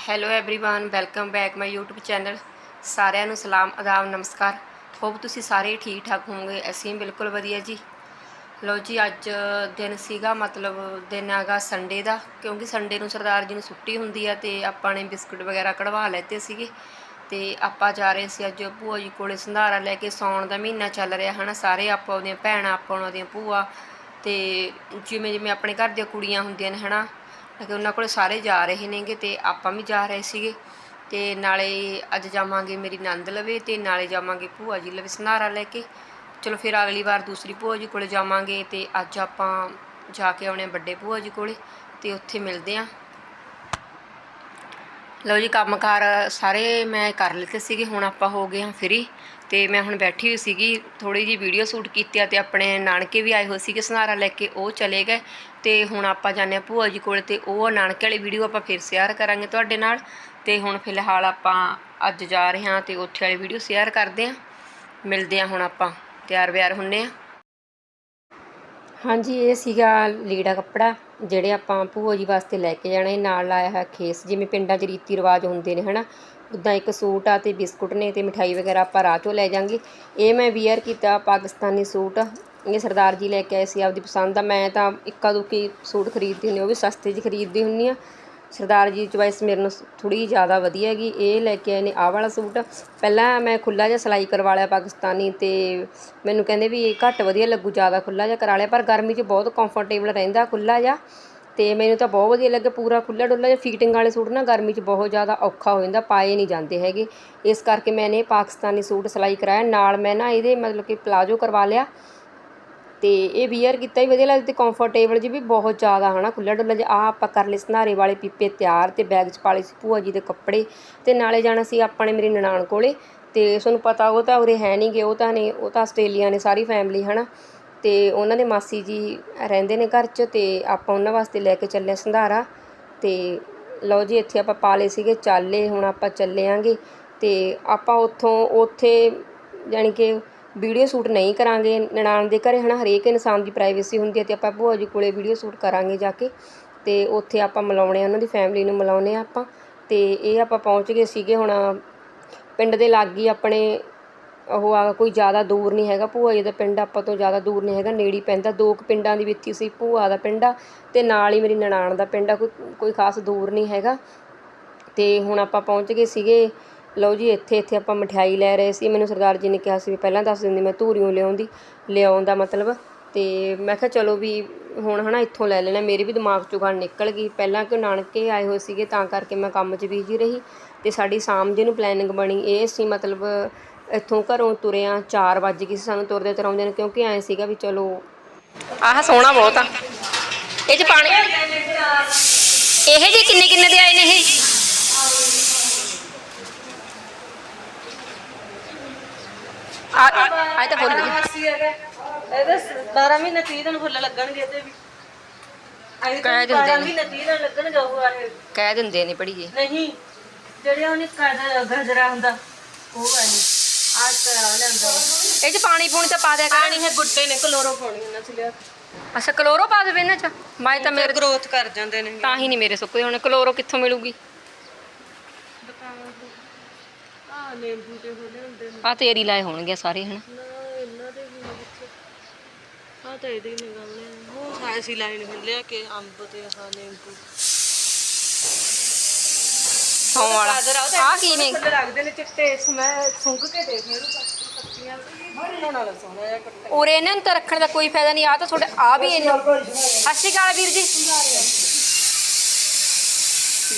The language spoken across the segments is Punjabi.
hello everyone welcome back my YouTube channel ਸਾਰਿਆਂ ਨੂੰ ਸਲਾਮ ਆਦਾਬ ਨਮਸਕਾਰ ਹੋਪ ਤੁਸੀਂ ਸਾਰੇ ਠੀਕ ਠਾਕ ਹੋਵੋਗੇ ਅਸੀਂ ਬਿਲਕੁਲ ਵਧੀਆ ਜੀ ਲਓ ਜੀ ਅੱਜ ਦਿਨ ਸੀਗਾ ਮਤਲਬ ਦਿਨ ਹੈਗਾ ਸੰਡੇ ਦਾ ਕਿਉਂਕਿ ਸੰਡੇ ਨੂੰ ਸਰਦਾਰ ਜੀ ਨੂੰ ਛੁੱਟੀ ਹੁੰਦੀ ਆ ਤੇ ਆਪਾਂ ਨੇ ਬਿਸਕੁਟ ਵਗੈਰਾ ਕਢਵਾ ਲੈਤੇ ਸੀਗੇ ਤੇ ਆਪਾਂ ਜਾ ਰਹੇ ਸੀ ਅੱਜ ਭੂਆ ਜੀ ਕੋਲੇ ਸੰਧਾਰਾ ਲੈ ਕੇ ਸੌਣ ਦਾ ਮਹੀਨਾ ਚੱਲ ਰਿਹਾ ਹਨਾ ਸਾਰੇ ਆਪਾਂ ਉਹਦੀਆਂ ਭੈਣਾਂ ਆਪਾਂ ਉਹਨਾਂ ਦੀਆਂ ਭੂਆ ਤੇ ਜਿਵੇਂ ਜਿਵੇਂ ਆਪਣੇ ਘਰ ਦੀਆਂ ਕੁੜੀਆਂ ਹੁੰਦੀਆਂ ਨੇ ਹਨਾ ਕਿ ਉਹਨਾਂ ਕੋਲ ਸਾਰੇ ਜਾ ਰਹੇ ਨੇਗੇ ਤੇ ਆਪਾਂ ਵੀ ਜਾ ਰਹੇ ਸੀਗੇ। ਤੇ ਨਾਲੇ ਅੱਜ ਜਾਵਾਂਗੇ ਮੇਰੀ ਨੰਦ ਲਵੇ ਤੇ ਨਾਲੇ ਜਾਵਾਂਗੇ ਭੂਆ ਜੀ ਲਵੇ ਸੰਧਾਰਾ ਲੈ ਕੇ। ਚਲੋ ਫਿਰ ਅਗਲੀ ਵਾਰ ਦੂਸਰੀ ਭੂਆ ਜੀ ਕੋਲੇ ਜਾਵਾਂਗੇ ਤੇ ਅੱਜ ਆਪਾਂ ਜਾ ਕੇ ਆਉਣੇ ਆ ਵੱਡੇ ਭੂਆ ਜੀ ਕੋਲੇ ਤੇ ਉੱਥੇ ਮਿਲਦੇ ਆਂ। ਲਓ ਜੀ, ਕੰਮਕਾਰ ਸਾਰੇ ਮੈਂ ਕਰ ਲਿੱਤੇ ਸੀਗੇ, ਹੁਣ ਆਪਾਂ ਹੋ ਗਏ ਹਾਂ ਫ੍ਰੀ ਤੇ ਮੈਂ ਹੁਣ ਬੈਠੀ ਹੋਈ ਸੀਗੀ ਥੋੜੀ ਜੀ ਵੀਡੀਓ ਸ਼ੂਟ ਕੀਤੀ ਆ ਤੇ ਆਪਣੇ ਨਾਨਕੇ ਵੀ ਆਏ ਹੋਏ ਸੀਗੇ ਸੰਧਾਰਾ ਲੈ ਕੇ, ਉਹ ਚਲੇ ਗਏ ਤੇ ਹੁਣ ਆਪਾਂ ਜਾਂਦੇ ਹਾਂ ਭੂਆ ਜੀ ਕੋਲ ਤੇ ਉਹ ਨਾਨਕੇ ਵਾਲੀ ਵੀਡੀਓ ਆਪਾਂ ਫਿਰ ਸ਼ੇਅਰ ਕਰਾਂਗੇ ਤੁਹਾਡੇ ਨਾਲ ਤੇ ਹੁਣ ਫਿਲਹਾਲ ਆਪਾਂ ਅੱਜ ਜਾ ਰਹੇ ਹਾਂ ਤੇ ਉੱਥੇ ਵਾਲੀ ਵੀਡੀਓ ਸ਼ੇਅਰ ਕਰਦੇ ਹਾਂ। ਮਿਲਦੇ ਹਾਂ ਹੁਣ ਆਪਾਂ ਤਿਆਰ ਵਿਆਰ ਹੁੰਨੇ ਆ ਹਾਂਜੀ, ਇਹ ਸੀਗਾ ਲੀੜਾ ਕੱਪੜਾ, ਜਿਹੜੇ ਆਪਾਂ ਭੂਆ ਜੀ ਵਾਸਤੇ ਲੈ ਕੇ ਜਾਣੇ ਨਾਲ ਲਾਇਆ ਹੈ ਖੇਸ, ਜਿਵੇਂ ਪਿੰਡਾਂ 'ਚ ਰੀਤੀ ਰਿਵਾਜ ਹੁੰਦੇ ਨੇ, ਹਨਾ? ਉੱਦਾਂ ਇੱਕ ਸੂਟ ਆ ਤੇ ਬਿਸਕੁਟ ਨੇ ਤੇ ਮਠਾਈ ਵਗੈਰਾ ਆਪਾਂ ਰਾਹ 'ਚੋਂ ਲੈ ਜਾਾਂਗੇ। ਇਹ ਮੈਂ ਵੀਅਰ ਕੀਤਾ ਪਾਕਿਸਤਾਨੀ ਸੂਟ। ਇਹ ਸਰਦਾਰ ਜੀ ਲੈ ਕੇ ਆਏ ਸੀ ਆਪਦੀ ਪਸੰਦ ਦਾ। ਮੈਂ ਤਾਂ ਇੱਕਾ ਦੁੱਕੀ ਸੂਟ ਖਰੀਦਦੀ ਹੁੰਦੀ ਉਹ ਵੀ ਸਸਤੇ 'ਚ ਖਰੀਦਦੀ ਹੁੰਦੀ ਆ ਸਰਦਾਰ ਜੀ ਚੁਆਇਸ ਮੇਰੇ ਨੂੰ ਥੋੜੀ ਜ਼ਿਆਦਾ ਵਧੀਆ ਹੈਗੀ। ਇਹ ਲੈ ਕੇ ਆਏ ਨੇ ਆਹ ਵਾਲਾ ਸੂਟ। ਪਹਿਲਾਂ ਮੈਂ ਖੁੱਲਾ ਜਿਹਾ ਸਿਲਾਈ ਕਰਵਾ ਲਿਆ ਪਾਕਿਸਤਾਨੀ ਤੇ ਮੈਨੂੰ ਕਹਿੰਦੇ ਵੀ ਇਹ ਘੱਟ ਵਧੀਆ ਲੱਗੂ, ਜ਼ਿਆਦਾ ਖੁੱਲਾ ਜਿਹਾ ਕਰਾ ਲਿਆ। ਪਰ ਗਰਮੀ 'ਚ ਬਹੁਤ ਕੰਫਰਟੇਬਲ ਰਹਿੰਦਾ ਖੁੱਲਾ ਜਿਹਾ ਤੇ ਮੈਨੂੰ ਤਾਂ ਬਹੁਤ ਵਧੀਆ ਲੱਗਿਆ ਪੂਰਾ ਖੁੱਲਾ ਡੁੱਲਾ ਜਿਹਾ। ਫਿਟਿੰਗ ਵਾਲੇ ਸੂਟ ਨਾ ਗਰਮੀ 'ਚ ਬਹੁਤ ਜ਼ਿਆਦਾ ਔਖਾ ਹੋ ਜਾਂਦਾ, ਪਾਏ ਨਹੀਂ ਜਾਂਦੇ ਹੈਗੇ। ਇਸ ਕਰਕੇ ਮੈंने ਪਾਕਿਸਤਾਨੀ ਸੂਟ ਸਿਲਾਈ ਕਰਾਇਆ। ਨਾਲ ਮੈਂ ਨਾ ਇਹਦੇ ਮਤਲਬ ਕਿ ਪਲਾਜੋ ਕਰਵਾ ਲਿਆ। ਤੇ ਇਹ ਵੀਅਰ ਕੀਤਾ ਹੀ ਵਧੀਆ ਲੱਗਦਾ ਤੇ ਕੰਫਰਟੇਬਲ ਜੀ ਵੀ ਬਹੁਤ ਜ਼ਿਆਦਾ ਹਨਾ ਖੁੱਲਾ ਡੁੱਲਾ ਜਿਹਾ। ਆ ਆਪਾਂ ਕਰ ਲਏ ਸੰਧਾਰੇ ਵਾਲੇ ਪੀਪੇ ਤਿਆਰ ਤੇ ਬੈਗ 'ਚ ਪਾ ਲਏ ਸੀ ਭੂਆ ਜੀ ਦੇ ਕੱਪੜੇ ਤੇ ਨਾਲੇ ਜਾਣਾ ਸੀ ਆਪਾਂ ਨੇ ਮੇਰੀ ਨਨਾਣ ਕੋਲੇ ਤੇ ਤੁਹਾਨੂੰ ਪਤਾ ਉਹ ਤਾਂ ਉਰੇ ਹੈ ਨਹੀਂ ਗੇ, ਉਹ ਤਾਂ ਨੇ, ਉਹ ਤਾਂ ਆਸਟ੍ਰੇਲੀਆ ਨੇ ਸਾਰੀ ਫੈਮਿਲੀ ਹਨਾ। ਤੇ ਉਹਨਾਂ ਦੇ ਮਾਸੀ ਜੀ ਰਹਿੰਦੇ ਨੇ ਘਰ 'ਚ ਤੇ ਆਪਾਂ ਉਹਨਾਂ ਵਾਸਤੇ ਲੈ ਕੇ ਚੱਲੇ ਸੰਧਾਰਾ। ਤੇ ਲਓ ਜੀ ਇੱਥੇ ਆਪਾਂ ਪਾ ਲਏ ਸੀਗੇ ਚਾਲੇ, ਹੁਣ ਆਪਾਂ ਚੱਲੇ ਆਂਗੇ। ਤੇ ਆਪਾਂ ਉੱਥੋਂ, ਉੱਥੇ ਯਾਨੀ ਕਿ ਵੀਡੀਓ ਸ਼ੂਟ ਨਹੀਂ ਕਰਾਂਗੇ, ਨਨਾਣ ਦੇ ਘਰੇ ਹਨਾ, ਹਰੇਕ ਇਨਸਾਨ ਦੀ ਪ੍ਰਾਈਵੇਸੀ ਹੁੰਦੀ ਹੈ ਤੇ ਆਪਾਂ ਭੂਆ ਜੀ ਕੋਲੇ ਵੀਡੀਓ ਸ਼ੂਟ ਕਰਾਂਗੇ ਜਾ ਕੇ। ਤੇ ਉੱਥੇ ਆਪਾਂ ਮਿਲਾਉਣੇ ਆ, ਉਹਨਾਂ ਦੀ ਫੈਮਿਲੀ ਨੂੰ ਮਿਲਾਉਣੇ ਆ ਆਪਾਂ। ਤੇ ਇਹ ਆਪਾਂ ਪਹੁੰਚ ਗਏ ਸੀਗੇ ਹੁਣ, ਪਿੰਡ ਦੇ ਲਾਗੀ ਆਪਣੇ, ਉਹ ਆ ਕੋਈ ਜ਼ਿਆਦਾ ਦੂਰ ਨਹੀਂ ਹੈਗਾ, ਭੂਆ ਜੀ ਦਾ ਪਿੰਡ ਆਪਾਂ ਤੋਂ ਜ਼ਿਆਦਾ ਦੂਰ ਨਹੀਂ ਹੈਗਾ, ਨੇੜੇ ਪੈਂਦਾ, ਦੋ ਕੁ ਪਿੰਡਾਂ ਦੀ ਵਿੱਚ ਹੀ ਸੀ ਭੂਆ ਦਾ ਪਿੰਡ ਆ, ਤੇ ਨਾਲ ਹੀ ਮੇਰੀ ਨਨਾਣ ਦਾ ਪਿੰਡ ਆ, ਕੋਈ ਕੋਈ ਖਾਸ ਦੂਰ ਨਹੀਂ ਹੈਗਾ। ਤੇ ਹੁਣ ਆਪਾਂ ਪਹੁੰਚ ਗਏ ਸੀਗੇ ਲਓ ਜੀ, ਇੱਥੇ ਇੱਥੇ ਆਪਾਂ ਮਠਿਆਈ ਲੈ ਰਹੇ ਸੀ। ਮੈਨੂੰ ਸਰਦਾਰ ਜੀ ਨੇ ਕਿਹਾ ਸੀ ਵੀ ਪਹਿਲਾਂ ਦੱਸ ਦਿੰਦੀ, ਮੈਂ ਧੂਰੀਓ ਲਿਆਉਂਦੀ। ਲਿਆਉਣ ਦਾ ਮਤਲਬ ਤੇ ਮੈਂ ਕਿਹਾ ਚਲੋ ਵੀ ਹੁਣ ਹਨਾ ਇੱਥੋਂ ਲੈ ਲੈਣਾ। ਮੇਰੇ ਵੀ ਦਿਮਾਗ ਚੋਂ ਗੱਲ ਨਿਕਲ ਗਈ। ਪਹਿਲਾਂ ਕਿ ਨਾਨਕੇ ਆਏ ਹੋਏ ਸੀਗੇ, ਤਾਂ ਕਰਕੇ ਮੈਂ ਕੰਮ 'ਚ ਬਿਜ਼ੀ ਰਹੀ। ਤੇ ਸਾਡੀ ਸ਼ਾਮ ਜੇ ਨੂੰ ਪਲੈਨਿੰਗ ਬਣੀ। ਇਹ ਸੀ ਮਤਲਬ ਇੱਥੋਂ ਘਰੋਂ ਤੁਰਿਆ 4 ਵਜੇ ਗਏ ਸੀ ਸਾਨੂੰ ਤੁਰਦੇ ਤੁਰਾਉਂਦੇ ਨੇ, ਕਿਉਂਕਿ ਐਂ ਸੀਗਾ ਵੀ ਚਲੋ ਆਹ ਸੋਹਣਾ ਬਹੁਤ ਆ। ਇਹ ਚ ਪਾਣੀ ਇਹ ਜੀ ਕਿੰਨੇ ਕਿੰਨੇ ਦੇ ਆਏ ਨੇ ਇਹ? ਤਾਂ ਫੁੱਲ ਗਏ ਸੀ ਹੈਗਾ ਇਹਦੇ 12 ਮਹੀਨੇ 30 ਦਿਨ ਫੁੱਲ ਲੱਗਣਗੇ ਇਹਦੇ ਵੀ। ਆਈ ਕਹਿ ਦਿੰਦੇ 12 ਨੇ। ਮਹੀਨੇ 30 ਦਿਨ ਲੱਗਣਗੇ ਉਹ ਆਏ ਕਹਿ ਦਿੰਦੇ ਨੇ ਪੜੀ ਜੀ ਨਹੀਂ ਜਿਹੜੇ ਉਹਨੇ ਕਾਦਾ ਗਜਰਾ ਹੁੰਦਾ ਉਹ ਵਾਲੀ। ਆਜ ਕਰਾ ਲੈਂਦਾ। ਇਹ ਚ ਪਾਣੀ ਪੂਣੀ ਤਾਂ ਪਾ ਦਿਆ ਕਰ ਪਾਣੀ ਹੈ ਗੁੱਟੇ ਨੇ ਕਲੋਰੋ ਪਾਉਣੀ ਇਹਨਾਂ ਚ ਲਿਆ। ਅੱਛਾ ਕਲੋਰੋ ਪਾ ਦੇਵੇ ਇਹਨਾਂ ਚ। ਮੈਂ ਤਾਂ ਮੇਰੇ ਗਰੋਥ ਕਰ ਜਾਂਦੇ ਨੇ। ਤਾਂ ਹੀ ਨਹੀਂ ਮੇਰੇ ਸੁੱਕੇ ਹੁਣ ਕਲੋਰੋ ਕਿੱਥੋਂ ਮਿਲੂਗੀ? ਆ ਨਿੰਬੂ ਤੇ ਹੋਲੇ ਹੁੰਦੇ ਨੇ। ਆ ਤੇਰੀ ਲਾਏ ਹੋਣਗੇ ਸਾਰੇ ਹਨਾ? ਨਾ ਇਹਨਾਂ ਦੇ ਵੀ ਕਿੱਥੇ ਆ ਤਾਂ ਇਹਦੇ ਹੀ ਨੇ ਗਮਲੇ ਉਹ ਸਾਇ ਸੀ ਲਾਈਨ ਹੁਣ ਲਿਆ ਕੇ ਅੰਬ ਤੇ ਆਹ ਨਿੰਬੂ ਸੌਂ ਵਾਲਾ। ਆ ਕੀ ਨੇ? ਫੁੱਲ ਲੱਗਦੇ ਨੇ ਚਿੱਟੇ ਸਮੈ ਸੁੰਘ ਕੇ ਦੇਖ ਇਹਨੂੰ ਪੱਤੀਆਂ ਬਣਾਉਣ ਵਾਲਾ ਸੋਹਣਾ ਜਿਹਾ ਕੱਟਾ। ਉਰੇ ਇਹਨਾਂ ਨੂੰ ਤਾਂ ਰੱਖਣ ਦਾ ਕੋਈ ਫਾਇਦਾ ਨਹੀਂ ਆ ਤਾਂ ਤੁਹਾਡੇ ਆ ਵੀ ਇਹਨੂੰ ਸਤਿ ਸ਼੍ਰੀ ਅਕਾਲ ਵੀਰ ਜੀ।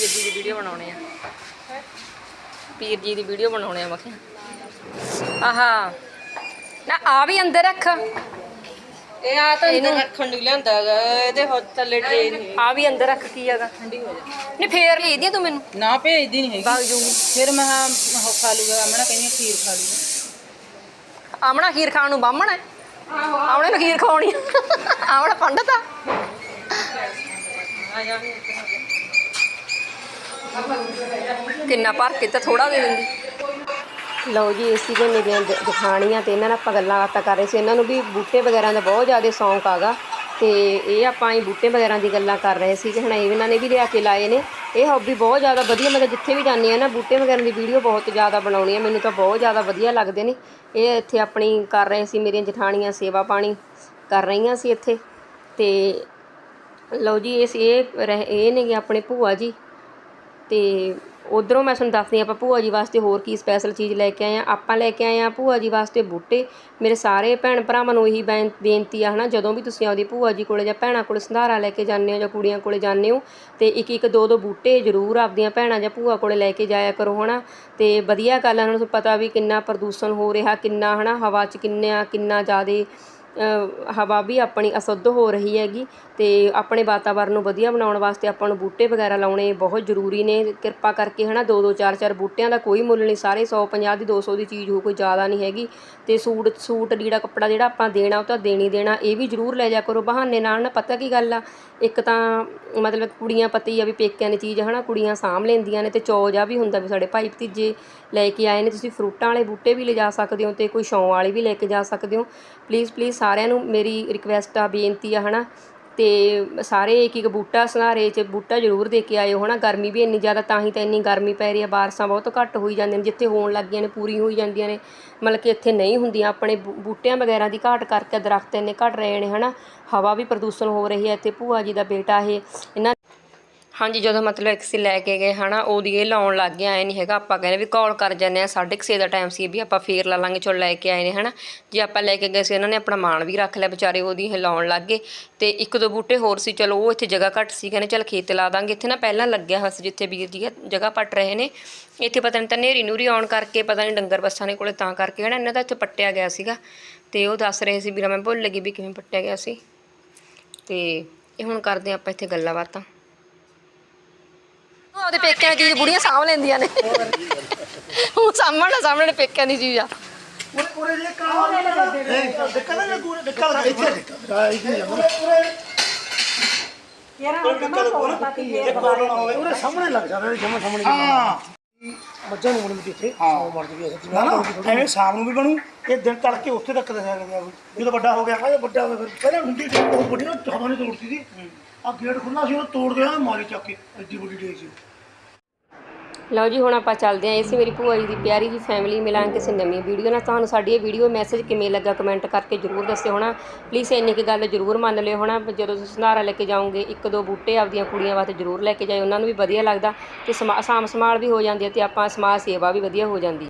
ਜੀ ਵੀਡੀਓ ਬਣਾਉਣੇ ਆ? ਪੀਰ ਜੀ ਦੀ ਵੀਡੀਓ ਬਣਾਉਣੇ ਆ ਮੈਂ ਕਿਹਾ ਆਹਾ। ਨਾ ਆ ਵੀ ਅੰਦਰ ਰੱਖ। ਇਹ ਆ ਤਾਂ ਇਹਨੂੰ। ਰੱਖਣ ਨੂੰ ਲਿਆਂਦਾ ਹੈਗਾ ਇਹਦੇ ਹੱਥ ਥੱਲੇ ਟ੍ਰੇ ਨਹੀਂ ਆ ਵੀ ਅੰਦਰ ਰੱਖ ਕੀ ਹੈਗਾ ਠੰਡੀ ਹੋ ਜਾ ਨਹੀਂ ਫੇਰ ਲਈ ਦੀ ਤੂੰ ਮੈਨੂੰ। ਨਾ ਭੇਜਦੀ ਨਹੀਂ ਹੈਗੀ। ਜੂਗੀ। ਫਿਰ ਮੈਂ ਕਿਹਾ ਉਹ ਖਾ ਲੂਗਾ ਅਮਣਾ ਕਹਿੰਦੀ ਖੀਰ ਖਾ ਲੂਗਾ। ਆਮਣਾ ਖੀਰ ਖਾਣ ਨੂੰ ਬਾਹਮਣ ਹੈ? ਆਮਣੇ ਨੂੰ ਖੀਰ ਖਵਾਉਣੀ ਆਮਣਾ ਪੰਡਤ ਆ। ਆ ਜਾ। ਕਿੰਨਾ ਭਰ ਕੇ ਤਾਂ ਥੋੜਾ ਦੇ ਦਿੰਦੀ। ਲਓ ਜੀ ਇਹ ਸੀਗੇ ਮੇਰੀਆਂ ਜ- ਜਠਾਣੀਆਂ ਤੇ ਇਹਨਾਂ ਨਾਲ ਆਪਾਂ ਗੱਲਾਂ ਬਾਤਾਂ ਕਰ ਰਹੇ ਸੀ। ਇਹਨਾਂ ਨੂੰ ਵੀ ਬੂਟੇ ਵਗੈਰਾ ਦਾ ਬਹੁਤ ਜ਼ਿਆਦਾ ਸ਼ੌਂਕ ਆਗਾ। ਤੇ ਇਹ ਆਪਾਂ ਹੀ ਬੂਟੇ ਵਗੈਰਾ ਦੀ ਗੱਲਾਂ ਕਰ ਰਹੇ ਸੀ। ਕਿ ਹੁਣ ਇਹਨਾਂ ਨੇ ਵੀ ਲਿਆ ਕੇ ਲਾਏ ਨੇ। ਇਹ ਹੌਬੀ ਬਹੁਤ ਜ਼ਿਆਦਾ ਵਧੀਆ, ਮੈਂ ਤਾਂ ਜਿੱਥੇ ਵੀ ਜਾਂਦੀ ਆ ਨਾ, ਬੂਟੇ ਵਗੈਰਾ ਦੀ ਵੀਡੀਓ ਬਹੁਤ ਜ਼ਿਆਦਾ ਬਣਾਉਣੀ ਆ। ਮੈਨੂੰ ਤਾਂ ਬਹੁਤ ਜ਼ਿਆਦਾ ਵਧੀਆ ਲੱਗਦੇ ਨੇ। ਇਹ ਇੱਥੇ ਆਪਣੀ ਕਰ ਰਹੇ ਸੀ ਮੇਰੀਆਂ ਜਠਾਣੀਆਂ ਸੇਵਾ ਪਾਣੀ ਕਰ ਰਹੀਆਂ ਸੀ ਇੱਥੇ। ਤੇ ਲਓ ਜੀ, ਇਸ ਇਹ ਰਹਿ- ਇਹ ਨੇਗੇ ਆਪਣੇ ਭੂਆ ਜੀ। ਤੇ ਉਧਰੋਂ ਮੈਂ ਤੁਹਾਨੂੰ ਦੱਸਦੀ ਹਾਂ ਆਪਾਂ ਭੂਆ ਜੀ ਵਾਸਤੇ ਹੋਰ ਕੀ ਸਪੈਸ਼ਲ ਚੀਜ਼ ਲੈ ਕੇ ਆਏ ਆ ਆਪਾਂ ਲੈ ਕੇ ਆਏ ਆ ਭੂਆ ਜੀ ਵਾਸਤੇ ਬੂਟੇ। ਮੇਰੇ ਸਾਰੇ ਭੈਣ ਭਰਾਵਾਂ ਨੂੰ ਇਹੀ ਬੇਨ- ਬੇਨਤੀ ਆ ਹਨਾ, ਜਦੋਂ ਵੀ ਤੁਸੀਂ ਆਪਦੀ ਭੂਆ ਜੀ ਕੋਲੇ ਜਾਂ ਭੈਣਾਂ ਕੋਲੇ ਸੰਧਾਰਾ ਲੈ ਕੇ ਜਾਂਦੇ ਹੋ ਜਾਂ ਕੁੜੀਆਂ ਕੋਲੇ ਜਾਂਦੇ ਹੋ, ਤੇ ਇੱਕ ਇੱਕ ਦੋ ਦੋ ਬੂਟੇ ਜ਼ਰੂਰ ਆਪਦੀਆਂ ਭੈਣਾਂ ਜਾਂ ਭੂਆ ਕੋਲੇ ਲੈ ਕੇ ਜਾਇਆ ਕਰੋ ਹਨਾ। ਤੇ ਵਧੀਆ ਗੱਲ ਆ ਉਹਨਾਂ ਨੂੰ ਪਤਾ ਵੀ ਕਿੰਨਾ ਪ੍ਰਦੂਸ਼ਣ ਹੋ ਰਿਹਾ, ਕਿੰਨਾ ਹਨਾ, ਹਵਾ 'ਚ ਕਿੰਨਾ ਕਿੰਨਾ ਜ਼ਿਆਦਾ ਹਵਾ ਵੀ ਆਪਣੀ ਅਸ਼ੁੱਧ ਹੋ ਰਹੀ ਹੈਗੀ ਅਤੇ ਆਪਣੇ ਵਾਤਾਵਰਨ ਨੂੰ ਵਧੀਆ ਬਣਾਉਣ ਵਾਸਤੇ ਆਪਾਂ ਨੂੰ ਬੂਟੇ ਵਗੈਰਾ ਲਾਉਣੇ ਬਹੁਤ ਜ਼ਰੂਰੀ ਨੇ। ਕਿਰਪਾ ਕਰਕੇ ਹੈ ਨਾ ਦੋ ਦੋ ਚਾਰ ਚਾਰ ਬੂਟਿਆਂ ਦਾ ਕੋਈ ਮੁੱਲ ਨਹੀਂ, ਸਾਰੇ 150 ਦੀ, ਦੋ ਸੌ ਦੀ ਚੀਜ਼ ਹੋ ਕੋਈ ਜ਼ਿਆਦਾ ਨਹੀਂ ਹੈਗੀ। ਅਤੇ ਸੂਟ ਸੂਟ ਲੀੜਾ ਕੱਪੜਾ ਜਿਹੜਾ ਆਪਾਂ ਦੇਣਾ ਉਹ ਤਾਂ ਦੇਣੀ ਦੇਣਾ, ਇਹ ਵੀ ਜ਼ਰੂਰ ਲੈ ਜਾ ਕਰੋ। ਬਹਾਨੇ ਨਾਲ ਨਾ ਪਤਾ ਕੀ ਗੱਲ ਆ, ਇੱਕ ਤਾਂ ਮਤਲਬ ਕੁੜੀਆਂ ਪਤੀ ਆ ਵੀ ਪੇਕਿਆਂ ਦੀ ਚੀਜ਼ ਹੈ ਨਾ ਕੁੜੀਆਂ ਸਾਂਭ ਲੈਂਦੀਆਂ ਨੇ ਅਤੇ ਚੌਜ ਆ ਵੀ ਹੁੰਦਾ ਵੀ ਸਾਡੇ ਭਾਈ ਭਤੀਜੇ ਲੈ ਕੇ ਆਏ ਨੇ, ਤੁਸੀਂ ਫਰੂਟਾਂ ਵਾਲੇ ਬੂਟੇ ਵੀ ਲਿਜਾ ਸਕਦੇ ਹੋ ਅਤੇ ਕੋਈ ਛਾਂ ਵਾਲੇ ਵੀ ਲੈ ਕੇ ਜਾ ਸਕਦੇ ਹੋ। ਪਲੀਜ਼ ਪਲੀਜ਼ ਸਾਰਿਆਂ ਨੂੰ ਮੇਰੀ ਰਿਕਵੈਸਟ ਆ, ਬੇਨਤੀ ਆ, ਹਨਾ। ਤੇ ਸਾਰੇ ਇੱਕ ਇੱਕ ਬੂਟਾ ਸੰਘਾਰੇ 'ਚ ਬੂਟਾ ਜ਼ਰੂਰ ਦੇ ਕੇ ਆਇਓ, ਹਨਾ। ਗਰਮੀ ਵੀ ਇੰਨੀ ਜ਼ਿਆਦਾ, ਤਾਂ ਹੀ ਤਾਂ ਇੰਨੀ ਗਰਮੀ ਪੈ ਰਹੀ ਆ। ਬਾਰਿਸ਼ਾਂ ਬਹੁਤ ਘੱਟ ਹੋਈ ਜਾਂਦੀਆਂ ਨੇ, ਜਿੱਥੇ ਹੋਣ ਲੱਗੀਆਂ ਨੇ, ਪੂਰੀ ਹੋਈ ਜਾਂਦੀਆਂ ਨੇ। ਮਤਲਬ ਕਿ ਇੱਥੇ ਨਹੀਂ ਹੁੰਦੀਆਂ। ਆਪਣੇ ਬੂ- ਬੂਟਿਆਂ ਵਗੈਰਾ ਦੀ ਘਾਟ ਕਰਕੇ ਦਰਖਤ ਇੰਨੇ ਘਟ ਰਹੇ ਨੇ, ਹਨਾ। ਹਵਾ ਵੀ ਪ੍ਰਦੂਸ਼ਣ ਹੋ ਰਹੀ ਹੈ ਇੱਥੇ। ਭੂਆ ਜੀ ਦਾ ਬੇਟਾ ਇਹ, ਇਹਨਾਂ ਹਾਂਜੀ, ਜਦੋਂ ਮਤਲਬ ਅਸੀਂ ਲੈ ਕੇ ਗਏ, ਹਨਾ, ਉਹਦੀ ਇਹ ਲਾਉਣ ਲੱਗ ਗਏ, ਐ ਨਹੀਂ ਹੈਗਾ, ਆਪਾਂ ਕਹਿੰਦੇ ਵੀ ਕਾਲ ਕਰ ਜਾਂਦੇ ਆ 6:30 ਦਾ ਟਾਈਮ ਸੀ ਵੀ ਆਪਾਂ ਫੇਰ ਲਾ ਲਾਂਗੇ, ਚਲੋ ਲੈ ਕੇ ਆਏ ਨੇ, ਹਨਾ। ਜੇ ਆਪਾਂ ਲੈ ਕੇ ਗਏ ਸੀ ਇਹਨਾਂ ਨੇ ਆਪਣਾ ਮਾਣ ਵੀ ਰੱਖ ਲਿਆ, ਵਿਚਾਰੇ ਉਹਦੀ ਇਹ ਲਾਉਣ ਲੱਗ ਗਏ। ਤੇ ਇੱਕ ਦੋ ਬੂਟੇ ਹੋਰ ਸੀ, ਚਲੋ, ਉਹ ਇੱਥੇ ਜਗ੍ਹਾ ਘੱਟ ਸੀ, ਕਹਿੰਦੇ ਚਲ ਖੇਤ ਲਾ ਦਾਂਗੇ, ਇੱਥੇ ਨਾ ਪਹਿਲਾਂ ਲੱਗਿਆ ਹੋਇਆ ਸੀ, ਜਿੱਥੇ ਵੀਰ ਜੀ ਜਗ੍ਹਾ ਪੱਟ ਰਹੇ ਨੇ। ਇੱਥੇ ਪਤਾ ਨਹੀਂ ਤਾਂ ਨੇਰੀ ਨੂਰੀ ਆਉਣ ਕਰਕੇ, ਪਤਾ ਨਹੀਂ ਡੰਗਰ ਬੱਸਾਂ ਨੇ ਕੋਲੇ ਤਾਂ ਕਰਕੇ, ਹਨਾ, ਇਹਨਾਂ ਦਾ ਇੱਥੇ ਪੱਟਿਆ ਗਿਆ ਸੀਗਾ। ਤੇ ਉਹ ਦੱਸ ਰਹੇ ਸੀ, ਵੀਰਾ, ਮੈਂ ਭੁੱਲ ਗਈ ਵੀ ਕਿਵੇਂ ਪੱਟਿਆ ਗਿਆ ਸੀ। ਤੇ ਇਹ ਹੁਣ ਕਰਦੇ ਆਪਾਂ ਇੱਥੇ ਗੱਲਾਂ ਬਾਤਾਂ। ਉਹ ਆਪਦੇ ਪੇਕਿਆਂ ਦੀ ਚੀਜ਼ ਬੁੜੀਆਂ ਸਾਂਭ ਲੈਂਦੀਆਂ ਨੇ। ਉਹ ਸਾਹਮਣੇ ਸਾਹਮਣੇ ਪੇਕਿਆਂ ਦੀ ਚੀਜ਼ ਆ। ਉਰੇ ਜੇ ਨਾ ਲੱਗਾ ਇੱਥੇ ਉਰੇ ਸਾਹਮਣੇ ਲੱਗ ਜਾਂਦਾ ਜਮਾ ਸਾਹਮਣੇ ਹਾਂ। ਮੱਝਾਂ ਨੂੰ ਮੁੰਡੇ ਇੱਥੇ। ਹਾਂ। ਮਰ ਗਈ ਨਾ ਨਾ ਐਵੇਂ ਸ਼ਾਮ ਨੂੰ ਵੀ ਬਣੂ। ਇਹ ਦਿਨ ਤੜਕੇ ਉੱਥੇ ਤੱਕ ਦੱਸਿਆ ਗਿਆ। ਜਦੋਂ ਵੱਡਾ ਹੋ ਗਿਆ ਵੱਡਾ ਹੋ ਗਿਆ ਫਿਰ। ਪਹਿਲਾਂ ਹੁੰਦੀ ਸੀ ਬਹੁਤ ਵੱਡੀ ਨਾ ਚਾਹਾਂ ਨੇ ਤੋੜਤੀ ਸੀ। ਆ ਗੇਟ ਖੁੱਲਾ ਸੀ ਉਹ ਤੋੜ ਗਿਆ ਮਾਰੀ ਚੱਕ ਕੇ। ਐਡੀ ਵੱਡੀ ਡੇ ਸੀ। ਲਓ ਜੀ, ਹੁਣ ਆਪਾਂ ਚੱਲਦੇ ਹਾਂ। ਇਹ ਸੀ ਮੇਰੀ ਭੂਆ ਜੀ ਦੀ ਪਿਆਰੀ ਜੀ ਫੈਮਿਲੀ ਮਿਲਾਂ ਕਿਸੇ ਨਵੀਂ ਵੀਡੀਓ ਨਾਲ। ਤੁਹਾਨੂੰ ਸਾਡੀ ਇਹ ਵੀਡੀਓ ਮੈਸੇਜ ਕਿਵੇਂ ਲੱਗਾ ਕਮੈਂਟ ਕਰਕੇ ਜਰੂਰ ਦੱਸਿਓ ਹੋਣਾ ਪਲੀਜ਼ ਇੰਨੀ ਕੁ ਗੱਲ ਜਰੂਰ ਮੰਨ ਲਿਓ ਹੋਣਾ ਵੀ ਜਦੋਂ ਤੁਸੀਂ ਸੰਧਾਰਾ ਲੈ ਕੇ ਜਾਓਗੇ, ਇੱਕ ਦੋ ਬੂਟੇ ਆਪਦੀਆਂ ਕੁੜੀਆਂ ਵਾਸਤੇ ਜਰੂਰ ਲੈ ਕੇ ਜਾਇਓ। ਉਹਨਾਂ ਨੂੰ ਵੀ ਵਧੀਆ ਲੱਗਦਾ ਤੇ ਸਮਾ- ਸਾਂਭ ਸੰਭਾਲ ਵੀ ਹੋ ਜਾਂਦੀ ਹੈ ਤੇ ਆਪਾਂ ਸਮਾਜ ਸੇਵਾ ਵੀ ਵਧੀਆ ਹੋ ਜਾਂਦੀ ਹੈ।